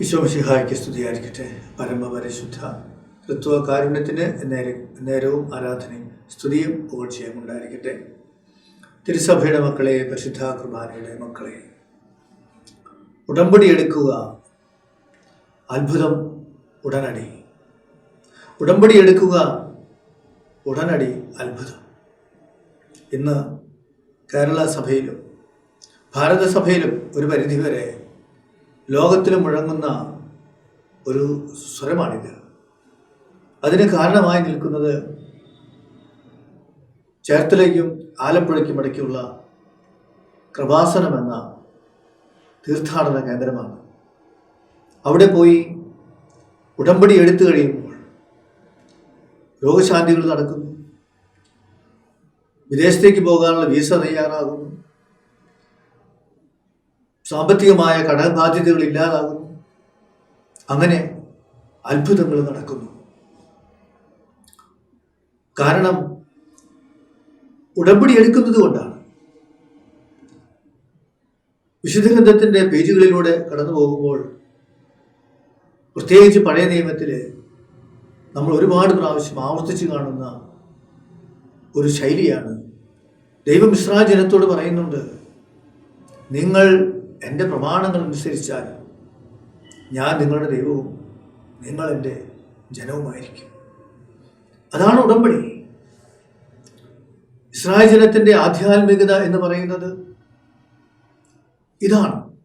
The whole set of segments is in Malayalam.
വിശ്വമിഷിഹായ്ക്ക് സ്തുതിയായിരിക്കട്ടെ. പരമപരിശുദ്ധ തൃത്വ കാരുണ്യത്തിന് നേരെ നേരവും ആരാധനയും സ്തുതിയും പുകഴ്ചയും ഉണ്ടായിരിക്കട്ടെ. തിരുസഭയുടെ മക്കളെ പരിശുദ്ധ കുർബാനയുടെ മക്കളെ ഉടമ്പടി എടുക്കുക. അത്ഭുതം ഉടനടി. ഉടമ്പടി എടുക്കുക. ഉടനടി അത്ഭുതം. ഇന്ന് കേരള സഭയിലും ഭാരതസഭയിലും ഒരു പരിധിവരെ ലോകത്തിലും മുഴങ്ങുന്ന ഒരു സ്വരമാണിത്. അതിന് കാരണമായി നിൽക്കുന്നത് ചേർത്തലയ്ക്കും ആലപ്പുഴയ്ക്കും ഇടയ്ക്കുള്ള കൃപാസനം എന്ന തീർത്ഥാടന കേന്ദ്രമാണ്. അവിടെ പോയി ഉടമ്പടി എടുത്തു കഴിയുമ്പോൾ രോഗശാന്തികൾ നടക്കുന്നു. വിദേശത്തേക്ക് പോകാനുള്ള വിസ തയ്യാറാകുന്നു. സാമ്പത്തികമായ കടബാധ്യതകൾ ഇല്ലാതാകുന്നു. അങ്ങനെ അത്ഭുതങ്ങൾ നടക്കുന്നു. കാരണം ഉടമ്പടി എടുക്കുന്നത് കൊണ്ടാണ്. വിശുദ്ധ ഗ്രന്ഥത്തിന്റെ പേജുകളിലൂടെ കടന്നു പോകുമ്പോൾ പ്രത്യേകിച്ച് പഴയ നിയമത്തിൽ നമ്മൾ ഒരുപാട് പ്രാവശ്യം ആവർത്തിച്ച് കാണുന്ന ഒരു ശൈലിയാണ് ദൈവം ഇസ്രാ ജനത്തോട് പറയുന്നുണ്ട് നിങ്ങൾ എന്റെ പ്രമാണങ്ങൾ അനുസരിച്ചാൽ ഞാൻ നിങ്ങളുടെ ദൈവവും നിങ്ങൾ എന്റെ ജനവുമായിരിക്കും. അതാണ് ഉടമ്പടി. ഇസ്രായേൽ ജനത്തിന്റെ ആധ്യാത്മികത എന്ന് പറയുന്നത് ഇതാണ്.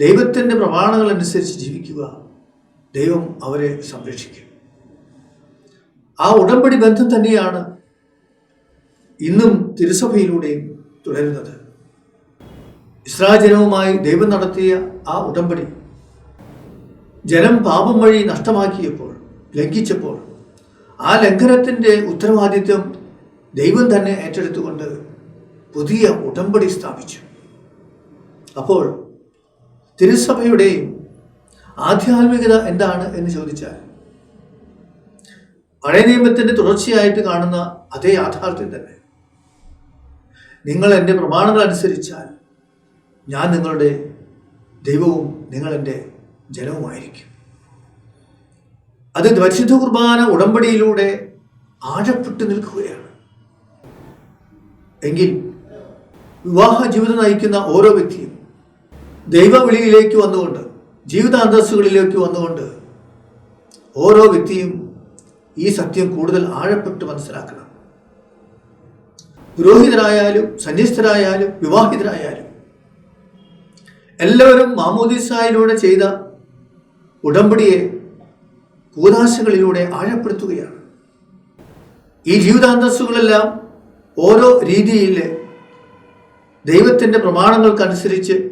ദൈവത്തിന്റെ പ്രമാണങ്ങൾ അനുസരിച്ച് ജീവിക്കുക ദൈവം അവരെ സംരക്ഷിക്കും. ആ ഉടമ്പടി ബന്ധം തന്നെയാണ് ഇന്നും തിരുസഭയിലൂടെയും തുടരുന്നത്. ഇസ്രായേൽ ജനവുമായി ദൈവം നടത്തിയ ആ ഉടമ്പടി ജനം പാപം വഴി നഷ്ടമാക്കിയപ്പോൾ ലംഘിച്ചപ്പോൾ ആ ലംഘനത്തിന്റെ ഉത്തരവാദിത്വം ദൈവം തന്നെ ഏറ്റെടുത്തുകൊണ്ട് പുതിയ ഉടമ്പടി സ്ഥാപിച്ചു. അപ്പോൾ തിരുസഭയുടെയും ആധ്യാത്മികത എന്താണ് എന്ന് ചോദിച്ചാൽ പഴയ നിയമത്തിന്റെ തുടർച്ചയായിട്ട് കാണുന്ന അതേ യാഥാർത്ഥ്യം തന്നെ. നിങ്ങൾ എന്റെ പ്രമാണങ്ങൾ അനുസരിച്ചാൽ ഞാൻ നിങ്ങളുടെ ദൈവവും നിങ്ങളെന്റെ ജനവുമായിരിക്കും. അത് പരിശുദ്ധ കുർബാന ഉടമ്പടിയിലൂടെ ആഴപ്പെട്ടു നിൽക്കുകയാണ്. എങ്കിൽ വിവാഹ ജീവിതം നയിക്കുന്ന ഓരോ വ്യക്തിയും ദൈവവിളിയിലേക്ക് വന്നുകൊണ്ട് ജീവിത അന്തസ്സുകളിലേക്ക് വന്നുകൊണ്ട് ഓരോ വ്യക്തിയും ഈ സത്യം കൂടുതൽ ആഴപ്പെട്ട് മനസ്സിലാക്കണം. പുരോഹിതരായാലും സന്യസ്തരായാലും വിവാഹിതരായാലും എല്ലാവരും മാമോദിസായിലൂടെ ചെയ്ത ഉടമ്പടിയെ കൂതാശകളിലൂടെ ആഴപ്പെടുത്തുകയാണ്. ഈ ജീവിതാന്തസ്സുകളെല്ലാം ഓരോ രീതിയിൽ ദൈവത്തിന്റെ പ്രമാണങ്ങൾക്കനുസരിച്ച്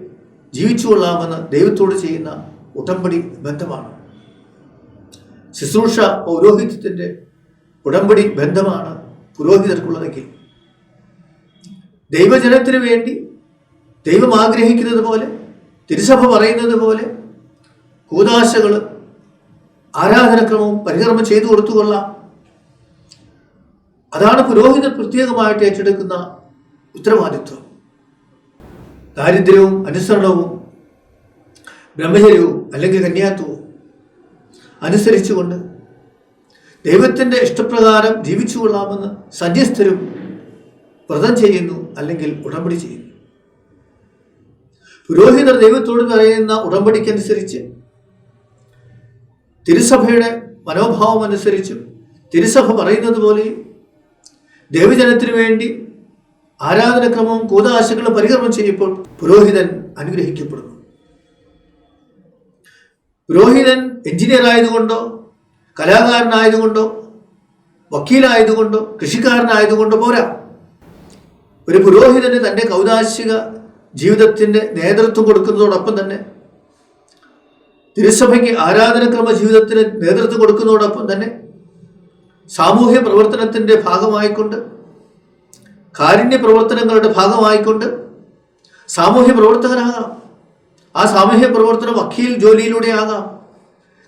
ജീവിച്ചു കൊള്ളാമെന്ന് ദൈവത്തോട് ചെയ്യുന്ന ഉടമ്പടി ബന്ധമാണ്. ശുശ്രൂഷ പൗരോഹിത്യത്തിന്റെ ഉടമ്പടി ബന്ധമാണ് പുരോഹിതർക്കുള്ളതെങ്കിൽ. ദൈവജനത്തിന് വേണ്ടി ദൈവം ആഗ്രഹിക്കുന്നത് പോലെ തിരുസഭ പറയുന്നത് പോലെ കൂതാശകൾ ആരാധനക്രമവും പരികർമ്മം ചെയ്തു കൊടുത്തുകൊള്ളാം അതാണ് പുരോഹിതർ പ്രത്യേകമായിട്ട് ഏറ്റെടുക്കുന്ന ഉത്തരവാദിത്വം. ദാരിദ്ര്യവും അനുസരണവും ബ്രഹ്മചര്യവും അല്ലെങ്കിൽ കന്യാത്വവും അനുസരിച്ചുകൊണ്ട് ദൈവത്തിന്റെ ഇഷ്ടപ്രകാരം ജീവിച്ചു കൊള്ളാമെന്ന് വ്രതം ചെയ്യുന്നു അല്ലെങ്കിൽ ഉടമ്പടി ചെയ്യുന്നു. പുരോഹിതർ ദൈവത്തോട് പറയുന്ന ഉടമ്പടിക്കനുസരിച്ച് തിരുസഭയുടെ മനോഭാവം അനുസരിച്ചും തിരുസഭ പറയുന്നത് പോലെയും ദൈവജനത്തിനു വേണ്ടി ആരാധനക്രമവും കൂതാശകളും പരിക്രമം ചെയ്യുമ്പോൾ പുരോഹിതൻ അനുഗ്രഹിക്കപ്പെടുന്നു. പുരോഹിതൻ എഞ്ചിനീയർ ആയതുകൊണ്ടോ കലാകാരനായതുകൊണ്ടോ വക്കീലായതുകൊണ്ടോ കൃഷിക്കാരനായതുകൊണ്ടോ പോരാ. ഒരു പുരോഹിതന് തന്റെ കൗതാശിക ജീവിതത്തിന്റെ നേതൃത്വം കൊടുക്കുന്നതോടൊപ്പം തന്നെ തിരുസഭയ്ക്ക് ആരാധനക്രമ ജീവിതത്തിന് നേതൃത്വം കൊടുക്കുന്നതോടൊപ്പം തന്നെ സാമൂഹ്യ പ്രവർത്തനത്തിന്റെ ഭാഗമായിക്കൊണ്ട് കാരുണ്യ പ്രവർത്തനങ്ങളുടെ ഭാഗമായിക്കൊണ്ട് സാമൂഹ്യ പ്രവർത്തകനാകാം. ആ സാമൂഹ്യ പ്രവർത്തനം വക്കീൽ ജോലിയിലൂടെ ആകാം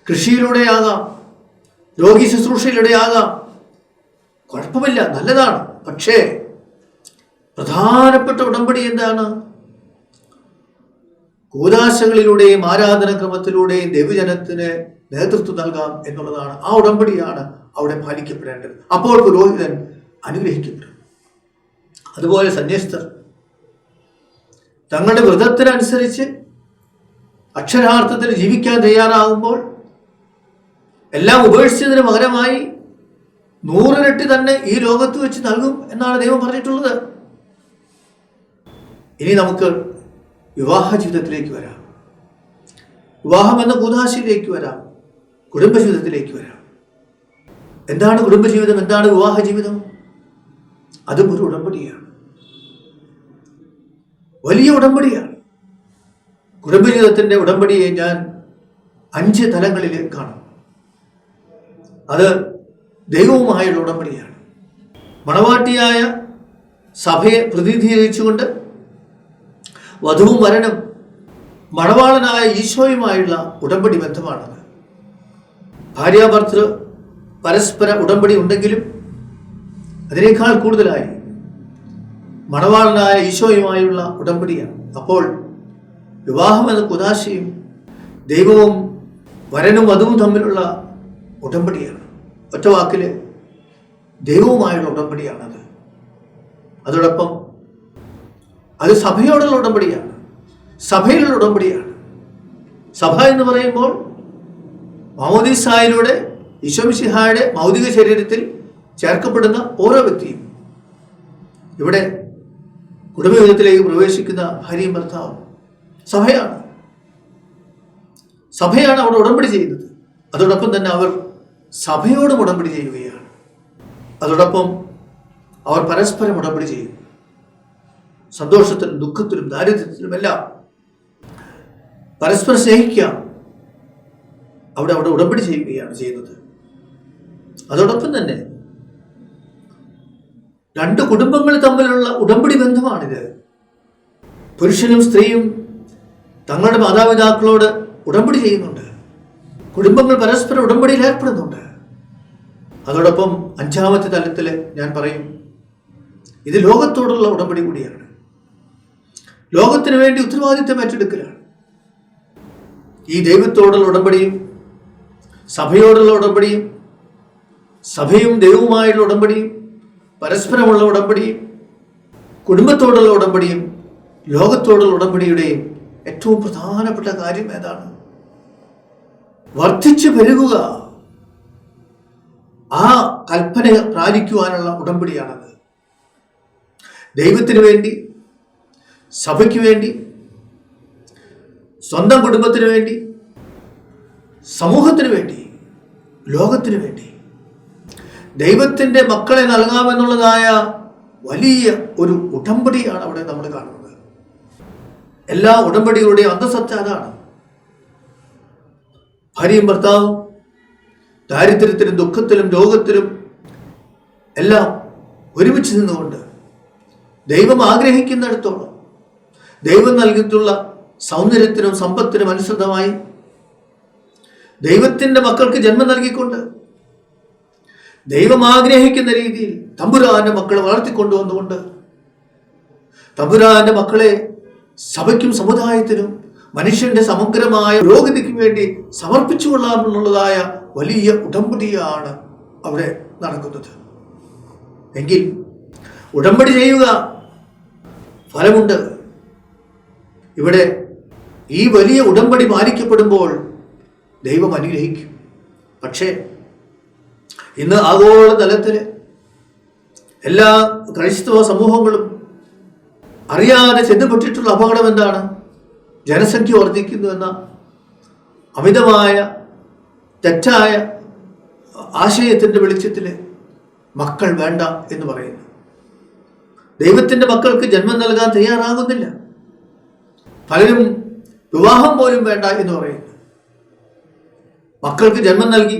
കൃഷിയിലൂടെ ആകാം രോഗി ശുശ്രൂഷയിലൂടെ ആകാം. കുഴപ്പമില്ല നല്ലതാണ്. പക്ഷേ പ്രധാനപ്പെട്ട ഉടമ്പടി എന്താണ്? കൂതാശകളിലൂടെയും ആരാധനക്രമത്തിലൂടെയും ദൈവജനത്തിന് നേതൃത്വം നൽകാം എന്നുള്ളതാണ് ആ ഉടമ്പടിയാണ് അവിടെ പാലിക്കപ്പെടേണ്ടത്. അപ്പോൾ പുരോഹിതൻ അനുഗ്രഹിക്കപ്പെടും. അതുപോലെ സന്യസ്തർ തങ്ങളുടെ വ്രതത്തിനനുസരിച്ച് അക്ഷരാർത്ഥത്തിൽ ജീവിക്കാൻ തയ്യാറാകുമ്പോൾ എല്ലാം ഉപേക്ഷിച്ചതിന് പകരമായി നൂറിരട്ടി തന്നെ ഈ ലോകത്ത് വെച്ച് നൽകും എന്നാണ് ദൈവം പറഞ്ഞിട്ടുള്ളത്. ഇനി നമുക്ക് വിവാഹ ജീവിതത്തിലേക്ക് വരാം. വിവാഹം എന്ന കൂതാശയിലേക്ക് വരാം. കുടുംബജീവിതത്തിലേക്ക് വരാം. എന്താണ് കുടുംബജീവിതം? എന്താണ് വിവാഹ ജീവിതം അതും ഒരു ഉടമ്പടിയാണ്. വലിയ ഉടമ്പടിയാണ്. കുടുംബജീവിതത്തിന്റെ ഉടമ്പടിയെ ഞാൻ അഞ്ച് തലങ്ങളിൽ കാണും. അത് ദൈവവുമായുള്ള ഉടമ്പടിയാണ്. മണവാട്ടിയായ സഭയെ പ്രതിനിധീകരിച്ചുകൊണ്ട് വധുവും വരനും മണവാളനായ ഈശോയുമായുള്ള ഉടമ്പടി ബന്ധമാണത് ഭാര്യാഭർത്തൃ പരസ്പര ഉടമ്പടി ഉണ്ടെങ്കിലും അതിനേക്കാൾ കൂടുതലായി മണവാളനായ ഈശോയുമായുള്ള ഉടമ്പടിയാണ്. അപ്പോൾ വിവാഹം എന്ന കുതാശയും ദൈവവും വരനും വധുവും തമ്മിലുള്ള ഉടമ്പടിയാണ്. ഒറ്റ വാക്കിൽ ദൈവവുമായുള്ള ഉടമ്പടിയാണത്. അതോടൊപ്പം അത് സഭയോടുള്ള ഉടമ്പടിയാണ്. സഭയിലുള്ള ഉടമ്പടിയാണ്. സഭ എന്ന് പറയുമ്പോൾ മൗദിസായിലൂടെ ഈശോമിശിഹായുടെ മൗതിക ശരീരത്തിൽ ചേർക്കപ്പെടുന്ന ഓരോ വ്യക്തിയും. ഇവിടെ കുടുംബജീവിതത്തിലേക്ക് പ്രവേശിക്കുന്ന ഭാര്യയും ഭർത്താവും സഭയാണ്. സഭയാണ് അവിടെ ഉടമ്പടി ചെയ്യുന്നത്. അതോടൊപ്പം തന്നെ അവർ സഭയോടും ഉടമ്പടി ചെയ്യുകയാണ്. അതോടൊപ്പം അവർ പരസ്പരം ഉടമ്പടി ചെയ്യും സന്തോഷത്തിലും ദുഃഖത്തിലും ദാരിദ്ര്യത്തിലും എല്ലാം പരസ്പരം സ്നേഹിക്കാം അവിടെ അവിടെ ഉടമ്പടി ചെയ്യുകയാണ് ചെയ്യുന്നത്. അതോടൊപ്പം തന്നെ രണ്ട് കുടുംബങ്ങൾ തമ്മിലുള്ള ഉടമ്പടി ബന്ധമാണിത്. പുരുഷനും സ്ത്രീയും തങ്ങളുടെ മാതാപിതാക്കളോട് ഉടമ്പടി ചെയ്യുന്നുണ്ട്. കുടുംബങ്ങൾ പരസ്പരം ഉടമ്പടിയിൽ ഏർപ്പെടുന്നുണ്ട്. അതോടൊപ്പം അഞ്ചാമത്തെ തലത്തിൽ ഞാൻ പറയും ഇത് ലോകത്തോടുള്ള ഉടമ്പടി കൂടിയാണ്. ലോകത്തിന് വേണ്ടി ഉത്തരവാദിത്തം ഏറ്റെടുക്കലാണ്. ഈ ദൈവത്തോടുള്ള ഉടമ്പടിയും സഭയോടുള്ള ഉടമ്പടിയും സഭയും ദൈവവുമായുള്ള ഉടമ്പടിയും പരസ്പരമുള്ള ഉടമ്പടിയും കുടുംബത്തോടുള്ള ഉടമ്പടിയും ലോകത്തോടുള്ള ഉടമ്പടിയുടെയും ഏറ്റവും പ്രധാനപ്പെട്ട കാര്യം ഏതാണ്? വർദ്ധിച്ചു പെരുകുക. ആ കൽപ്പന പാലിക്കുവാനുള്ള ഉടമ്പടിയാണത്. ദൈവത്തിന് വേണ്ടി സഭയ്ക്ക് വേണ്ടി സ്വന്തം കുടുംബത്തിന് വേണ്ടി സമൂഹത്തിന് വേണ്ടി ലോകത്തിന് വേണ്ടി. ദൈവത്തിന്റെ മക്കളെ നൽകാമെന്നുള്ളതായ വലിയ ഒരു ഉടമ്പടിയാണ് അവിടെ നമ്മൾ കാണുന്നത്. എല്ലാ ഉടമ്പടികളുടെയും അന്തസത്ത അതാണ്. ഭാര്യയും ഭർത്താവും ദാരിദ്ര്യത്തിലും ദുഃഖത്തിലും രോഗത്തിലും എല്ലാം ഒരുമിച്ച് നിന്നുകൊണ്ട് ദൈവം ആഗ്രഹിക്കുന്നിടത്തോളം ദൈവം നൽകിയിട്ടുള്ള സൗന്ദര്യത്തിനും സമ്പത്തിനും അനുസൃതമായി ദൈവത്തിന്റെ മക്കൾക്ക് ജന്മം നൽകിക്കൊണ്ട് ദൈവം ആഗ്രഹിക്കുന്ന രീതിയിൽ തമ്പുരാന്റെ മക്കളെ വളർത്തിക്കൊണ്ടുവന്നുകൊണ്ട് തമ്പുരാന്റെ മക്കളെ സഭയ്ക്കും സമുദായത്തിനും മനുഷ്യന്റെ സമഗ്രമായ പുരോഗതിക്ക് വേണ്ടി സമർപ്പിച്ചു കൊള്ളാമെന്നുള്ളതായ വലിയ ഉടമ്പടിയാണ് അവിടെ നടക്കുന്നത്. എങ്കിൽ ഉടമ്പടി ചെയ്യുക ഫലമുണ്ട്. ഇവിടെ ഈ വലിയ ഉടമ്പടി മാനിക്കപ്പെടുമ്പോൾ ദൈവം അനുഗ്രഹിക്കും. പക്ഷേ ഇന്ന് ആഗോള തലത്തിൽ എല്ലാ ക്രൈസ്തവ സമൂഹങ്ങളും അറിയാതെ ചെന്നുപെട്ടിട്ടുള്ള അപകടം എന്താണ്? ജനസംഖ്യ വർദ്ധിക്കുന്നു എന്ന അമിതമായ തെറ്റായ ആശയത്തിന്റെ വെളിച്ചത്തിൽ മക്കൾ വേണ്ട എന്ന് പറയുന്നു. ദൈവത്തിന്റെ മക്കൾക്ക് ജന്മം നൽകാൻ തയ്യാറാകുന്നില്ല. പലരും വിവാഹം പോലും വേണ്ട എന്ന് പറയുന്നു. മക്കൾക്ക് ജന്മം നൽകി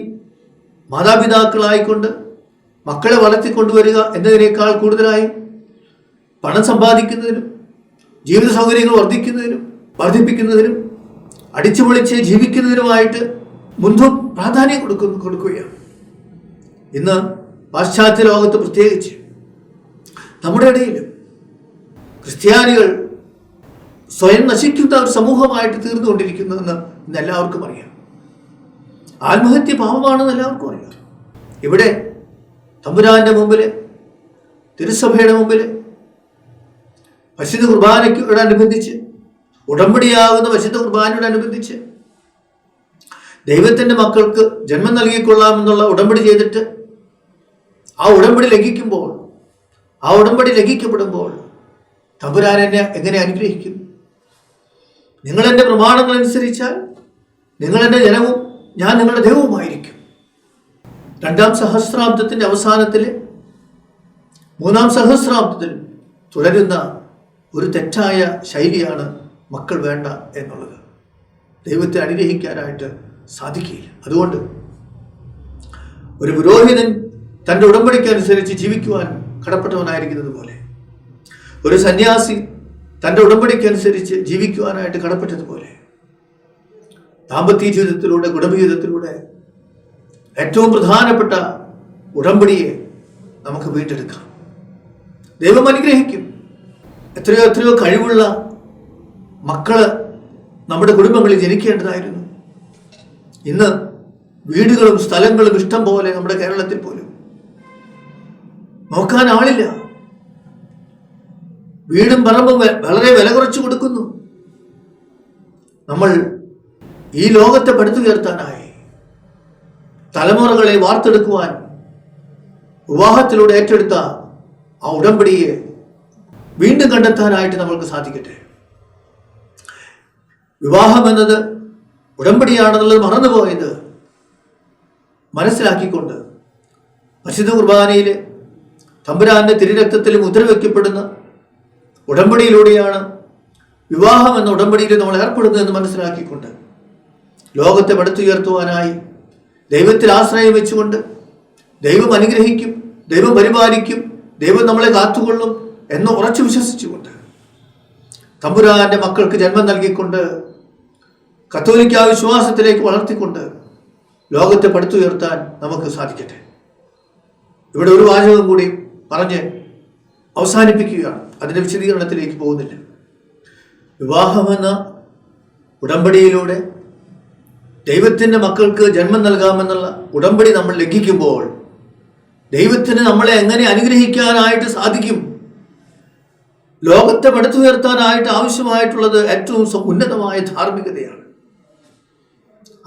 മാതാപിതാക്കളായിക്കൊണ്ട് മക്കളെ വളർത്തിക്കൊണ്ടുവരിക എന്നതിനേക്കാൾ കൂടുതലായി പണം സമ്പാദിക്കുന്നതിനും ജീവിത സൗകര്യങ്ങൾ വർദ്ധിക്കുന്നതിനും വർദ്ധിപ്പിക്കുന്നതിനും അടിച്ചുപൊളിച്ച് ജീവിക്കുന്നതിനുമായിട്ട് മുൻപും പ്രാധാന്യം കൊടുക്കുന്നു കൊടുക്കുകയാണ്. ഇന്ന് പാശ്ചാത്യ ലോകത്ത് പ്രത്യേകിച്ച് നമ്മുടെ ഇടയിലും ക്രിസ്ത്യാനികൾ സ്വയം നശിക്കുന്ന ഒരു സമൂഹമായിട്ട് തീർന്നുകൊണ്ടിരിക്കുന്നതെന്ന് ഇന്ന് എല്ലാവർക്കും അറിയാം. ആത്മഹത്യ പാപമാണെന്ന് എല്ലാവർക്കും അറിയാം. ഇവിടെ തമ്പുരാന്റെ മുമ്പിൽ തിരുസഭയുടെ മുമ്പിൽ പരിശുദ്ധ കുർബാനയ്ക്കോടനുബന്ധിച്ച് ഉടമ്പടിയാകുന്ന പരിശുദ്ധ കുർബാനയോടനുബന്ധിച്ച് ദൈവത്തിന്റെ മക്കൾക്ക് ജന്മം നൽകിക്കൊള്ളാമെന്നുള്ള ഉടമ്പടി ചെയ്തിട്ട് ആ ഉടമ്പടി ലംഘിക്കുമ്പോൾ ആ ഉടമ്പടി ലംഘിക്കപ്പെടുമ്പോൾ തമ്പുരാൻ എന്നെ എങ്ങനെ അനുഗ്രഹിക്കും? നിങ്ങൾ എന്റെ പ്രമാണങ്ങൾ അനുസരിച്ചാൽ നിങ്ങൾ എന്റെ ജനവും ഞാൻ നിങ്ങളുടെ ദൈവവുമായിരിക്കും. രണ്ടാം സഹസ്രാബ്ദത്തിന്റെ അവസാനത്തിൽ മൂന്നാം സഹസ്രാബ്ദത്തിൽ തുടരുന്ന ഒരു തെറ്റായ ശൈലിയാണ് മക്കൾ വേണ്ട എന്നുള്ളത്. ദൈവത്തെ അനുഗ്രഹിക്കാനായിട്ട് സാധിക്കില്ല അതുകൊണ്ട് ഒരു പുരോഹിതൻ തന്റെ ഉടമ്പടിക്കനുസരിച്ച് ജീവിക്കുവാൻ കടപ്പെട്ടവനായിരിക്കുന്നത് പോലെ ഒരു സന്യാസി തന്റെ ഉടമ്പടിക്കനുസരിച്ച് ജീവിക്കുവാനായിട്ട് കടപ്പെട്ടതുപോലെ ദാമ്പത്യ ജീവിതത്തിലൂടെ കുടുംബ ജീവിതത്തിലൂടെ ഏറ്റവും പ്രധാനപ്പെട്ട ഉടമ്പടിയെ നമുക്ക് വീണ്ടെടുക്കാം. ദൈവം അനുഗ്രഹിക്കും. എത്രയോ എത്രയോ കഴിവുള്ള മക്കൾ നമ്മുടെ കുടുംബങ്ങളിൽ ജനിക്കേണ്ടതായിരുന്നു. ഇന്ന് വീടുകളും സ്ഥലങ്ങളും ഇഷ്ടം പോലെ നമ്മുടെ കേരളത്തിൽ പോലും നോക്കാൻ ആളില്ല. വീടും പറമ്പും വളരെ വില കുറച്ച് കൊടുക്കുന്നു. നമ്മൾ ഈ ലോകത്തെ പടുത്തുയർത്താനായി തലമുറകളെ വാർത്തെടുക്കുവാൻ വിവാഹത്തിലൂടെ ഏറ്റെടുത്ത ആ ഉടമ്പടിയെ വീണ്ടും കണ്ടെത്താനായിട്ട് നമ്മൾക്ക് സാധിക്കട്ടെ. വിവാഹം എന്നത് ഉടമ്പടിയാണെന്നുള്ളത് മറന്നുപോയത് മനസ്സിലാക്കിക്കൊണ്ട് പരിശുദ്ധ കുർബാനയിൽ തമ്പുരാന്റെ തിരുരക്തത്തിൽ മുദ്രവെക്കപ്പെടുന്ന ഉടമ്പടിയിലൂടെയാണ് വിവാഹം എന്ന ഉടമ്പടിയിൽ നമ്മൾ ഏർപ്പെടുന്നതെന്ന് മനസ്സിലാക്കിക്കൊണ്ട് ലോകത്തെ പടുത്തുയർത്തുവാനായി ദൈവത്തിൽ ആശ്രയം വെച്ചുകൊണ്ട് ദൈവം അനുഗ്രഹിക്കും ദൈവം പരിപാലിക്കും ദൈവം നമ്മളെ കാത്തുകൊള്ളും എന്ന് ഉറച്ചു വിശ്വസിച്ചുകൊണ്ട് തമ്പുരാന്റെ മക്കൾക്ക് ജന്മം നൽകിക്കൊണ്ട് കത്തോലിക്ക വിശ്വാസത്തിലേക്ക് വളർത്തിക്കൊണ്ട് ലോകത്തെ പടുത്തുയർത്താൻ നമുക്ക് സാധിക്കട്ടെ. ഇവിടെ ഒരു വാചകം കൂടി പറഞ്ഞ് അവസാനിപ്പിക്കുകയാണ് അതിന്റെ വിശദീകരണത്തിലേക്ക് പോകുന്നില്ല. വിവാഹമെന്ന ഉടമ്പടിയിലൂടെ ദൈവത്തിന്റെ മക്കൾക്ക് ജന്മം നൽകാമെന്നുള്ള ഉടമ്പടി നമ്മൾ ലംഘിക്കുമ്പോൾ ദൈവത്തിന് നമ്മളെ എങ്ങനെ അനുഗ്രഹിക്കാനായിട്ട് സാധിക്കും? ലോകത്തെ പടുത്തുയർത്താനായിട്ട് ആവശ്യമായിട്ടുള്ളത് ഏറ്റവും സമുന്നതമായ ധാർമ്മികതയാണ്.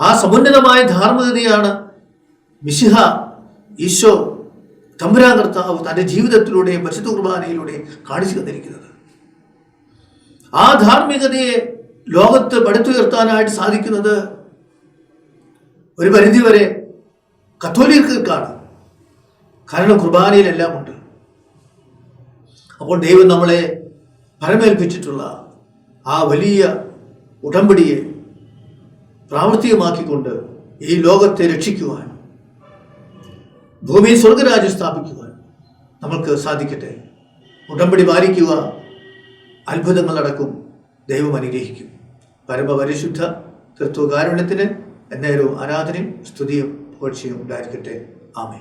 ആ സമുന്നതമായ ധാർമ്മികതയാണ് മിശിഹ ഈശോ തമ്പുരാൻ കർത്താവ് തന്റെ ജീവിതത്തിലൂടെ പരിശുദ്ധ കുർബാനയിലൂടെ കാണിച്ചു തന്നിരിക്കുന്നത്. ആ ധാർമ്മികതയെ ലോകത്ത് പടുത്തുയർത്താനായിട്ട് സാധിക്കുന്നത് ഒരു പരിധിവരെ കത്തോലിക്കർക്കാണ് കാരണം കുർബാനയിലെല്ലാം ഉണ്ട് അപ്പോൾ ദൈവം നമ്മളെ പരമേൽപ്പിച്ചിട്ടുള്ള ആ വലിയ ഉടമ്പടിയെ പ്രാവർത്തികമാക്കിക്കൊണ്ട് ഈ ലോകത്തെ രക്ഷിക്കുവാൻ ഭൂമിയിൽ സ്വർഗരാജ്യം സ്ഥാപിക്കുവാൻ നമ്മൾക്ക് സാധിക്കട്ടെ. ഉടമ്പടി പാലിക്കുക അത്ഭുതങ്ങൾ നടക്കും. ദൈവം അനുഗ്രഹിക്കും. പരമപരിശുദ്ധ തൃത്വകാരുണ്യത്തിന് എന്നേരവും ആരാധനയും സ്തുതിയും പുകഴ്ചയും ഉണ്ടായിരിക്കട്ടെ. ആമേ